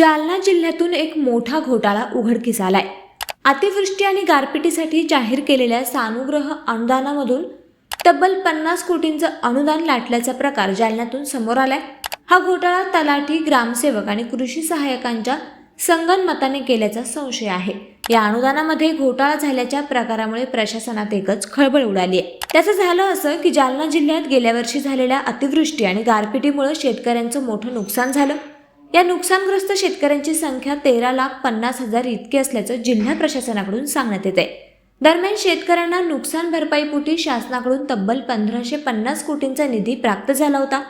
जालना जिल्ह्यातून एक मोठा घोटाळा उघडकीस आलाय. अतिवृष्टी आणि गारपिटीसाठी जाहीर केलेल्या सानुग्रह अनुदानामधून तब्बल पन्नास कोटींचं अनुदान लाटल्याचा प्रकार जालन्यातून समोर आलाय. हा घोटाळा तलाठी ग्रामसेवक आणि कृषी सहाय्यकांच्या संगनमताने केल्याचा संशय आहे. या अनुदानामध्ये घोटाळा झाल्याच्या प्रकारामुळे प्रशासनात एकच खळबळ उडाली आहे. त्याचं झालं असं की जालना जिल्ह्यात गेल्या वर्षी झालेल्या अतिवृष्टी आणि गारपिटीमुळे शेतकऱ्यांचं मोठं नुकसान झालं. या नुकसानग्रस्त शेतकऱ्यांची संख्या तेरा लाख पन्नास हजार इतकी असल्याचं जिल्हा प्रशासनाकडून सांगण्यात येते दरम्यान शेतकऱ्यांना नुकसान भरपाईपोटी शासनाकडून तब्बल पंधराशे पन्नास कोटींचा निधी प्राप्त झाला होता.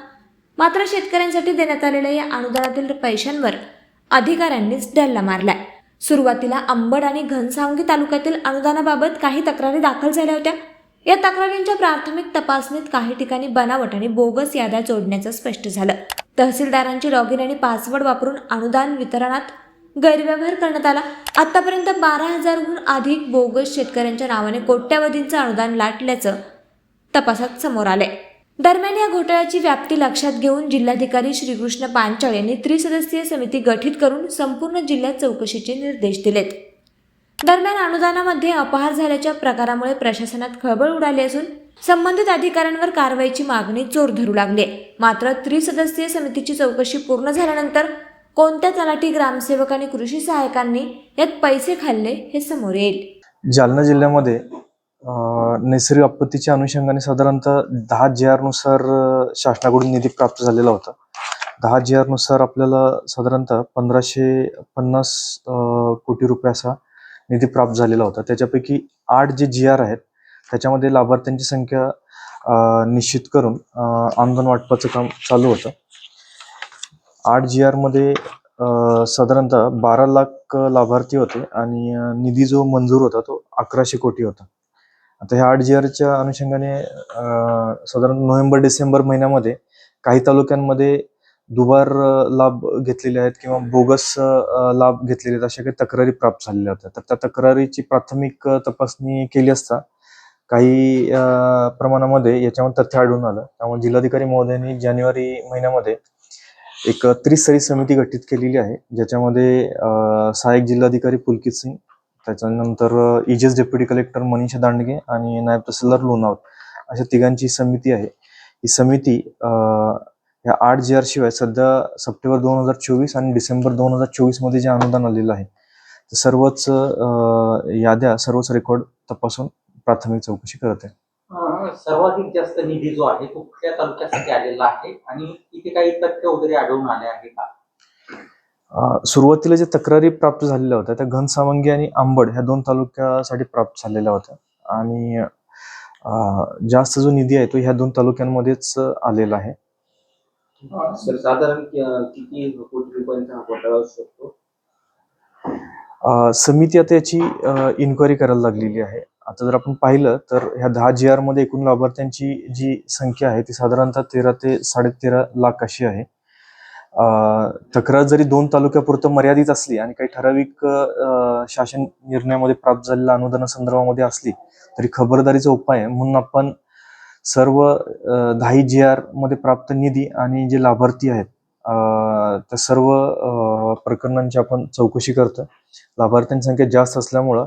मात्र शेतकऱ्यांसाठी देण्यात आलेल्या या अनुदानातील पैशांवर अधिकाऱ्यांनीच डल्ला मारलाय. सुरुवातीला अंबड आणि घनसावंगी तालुक्यातील अनुदानाबाबत काही तक्रारी दाखल झाल्या होत्या. या तक्रारींच्या प्राथमिक तपासणीत काही ठिकाणी बनावट आणि बोगस याद्या जोडण्याचं स्पष्ट झालं. तहसीलदारांची लॉगिन आणि पासवर्ड वापरून अनुदान वितरणात गैरव्यवहार करण्यात आला. आतापर्यंत बारा हजारहून अधिक बोगस शेतकऱ्यांच्या नावाने कोट्यावधींचं अनुदान लाटल्याचं तपासात समोर आले दरम्यान या घोटाळ्याची व्याप्ती लक्षात घेऊन जिल्हाधिकारी श्रीकृष्ण पांचाळ यांनी त्रिसदस्यीय समिती गठीत करून संपूर्ण जिल्ह्यात चौकशीचे निर्देश दिलेत. दरम्यान अनुदानामध्ये अपहार झाल्याच्या प्रकारामुळे प्रशासनात खळबळ उडाली असून संबंधित अधिकाऱ्यांवर कारवाईची मागणी जोर धरू लागली. आहे. मात्र त्रिसदस्यीय समितीची चौकशी पूर्ण झाल्यानंतर कोणत्या तलाठी ग्रामसेवक आणि कृषी सहायकांनी यात पैसे खाल्ले हे समोर येईल. जालना जिल्ह्यामध्ये नैसर्गिक आपत्तीच्या अनुषंगाने साधारणतः दहा जी आरनुसार शासनाकडून निधी प्राप्त झालेला होता. दहा जी आरनुसार आपल्याला साधारणतः पंधराशे पन्नास कोटी रुपये असा निधी प्राप्त झालेला होता. त्याच्यापैकी आठ जे जी आर आहेत त्याच्यामध्ये लाभार्थ्यांची संख्या निश्चित करून अं, वाटपाचं काम चालू होतं. आठ जी आरमध्ये साधारणतः बारा लाख लाभार्थी होते आणि निधी जो मंजूर होता तो अकराशे कोटी होता. आता ह्या आठ जी आरच्या अनुषंगाने साधारण नोव्हेंबर डिसेंबर महिन्यामध्ये काही तालुक्यांमध्ये दुबार लाभ घेतलेले आहेत किंवा बोगस लाभ घेतलेले आहेत अशा काही तक्रारी प्राप्त झालेल्या होत्या. तर त्या तक्रारीची प्राथमिक तपासणी केली असता काही प्रमाणामध्ये याच्यामध्ये तथ्य आढळून आलं. त्यामुळे जिल्हाधिकारी महोदयांनी जानेवारी महिन्यामध्ये एक त्रिस्तरीय समिती गठीत केलेली आहे ज्याच्यामध्ये सहाय्यक जिल्हाधिकारी पुलकित सिंग त्याच्यानंतर इजेस डेप्युटी कलेक्टर मनीषा दांडगे आणि नायब तहसीलदार लोणावत अशा तिघांची समिती आहे. ही समिती या आठ जी आर शिवाय सध्या सप्टेंबर दोन हजार चोवीस आणि डिसेंबर दोन हजार चोवीसमध्ये जे अनुदान आलेलं आहे सर्वच याद्या सर्वच रेकॉर्ड तपासून प्राथमिक चौकशी करत आहे. अं, सर्वाधिक जास्त निधी जो आहे तो कुठल्या तालुक्यासाठी आलेला आहे आणि तिथे काही तथ्य वगैरे आढळून आले आहे का? अं, सुरुवातीला जे तक्रारी प्राप्त झालेल्या होत्या त्या घनसावंगी आणि अंबड ह्या दोन तालुक्यासाठी प्राप्त झालेल्या होत्या. आणि अं, जास्त जो निधी आहे तो ह्या दोन तालुक्यांमध्येच आलेला आहे. सर साधारण किती कोटी रुपयांचा हा घोटाळा असू शकतो? अं, समिती आता याची इन्क्वायरी करायला लागलेली आहे. आता जर आपण पाहिलं तर ह्या दहा जी आरमध्ये एकूण लाभार्थ्यांची जी संख्या आहे ती साधारणतः तेरा ते साडेतेरा लाख अशी आहे. तक्रार जरी दोन तालुक्यापुरतं मर्यादित असली आणि काही ठराविक शासन निर्णयामध्ये प्राप्त झालेल्या अनुदानासंदर्भामध्ये असली तरी खबरदारीचा उपाय आहे. म्हणून आपण सर्व दहाही जी आरमध्ये प्राप्त निधी आणि जे लाभार्थी आहेत त्या सर्व प्रकरणांची आपण चौकशी करतो लाभार्थ्यांची संख्या जास्त असल्यामुळं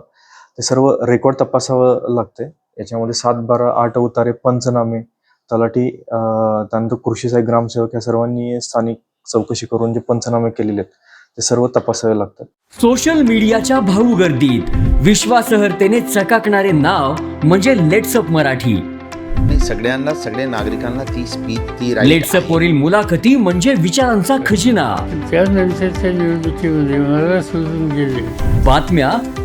ते सर्व रेकॉर्ड तपासावं लागतंय. याच्यामध्ये सात बारा आठ उतारे पंचनामे तलाठी त्यानंतर कृषी सहाय्यक ग्रामसेवक या सर्वांनी स्थानिक चौकशी करून जे पंचनामे केलेले आहेत ते सर्व तपासावे लागतात. सोशल मीडियाच्या भाऊ गर्दीत विश्वासार्हतेने चकाकणारे नाव म्हणजे लेट्सअप मराठी. नाही सगळ्यांना सगळ्या नागरिकांना ती स्पीच ती right लेट्सअप आहे. वरील मुलाखती म्हणजे विचारांचा खजिना. त्यानंतरच्या निवडणुकीमध्ये मला सोडून गेले. बातम्या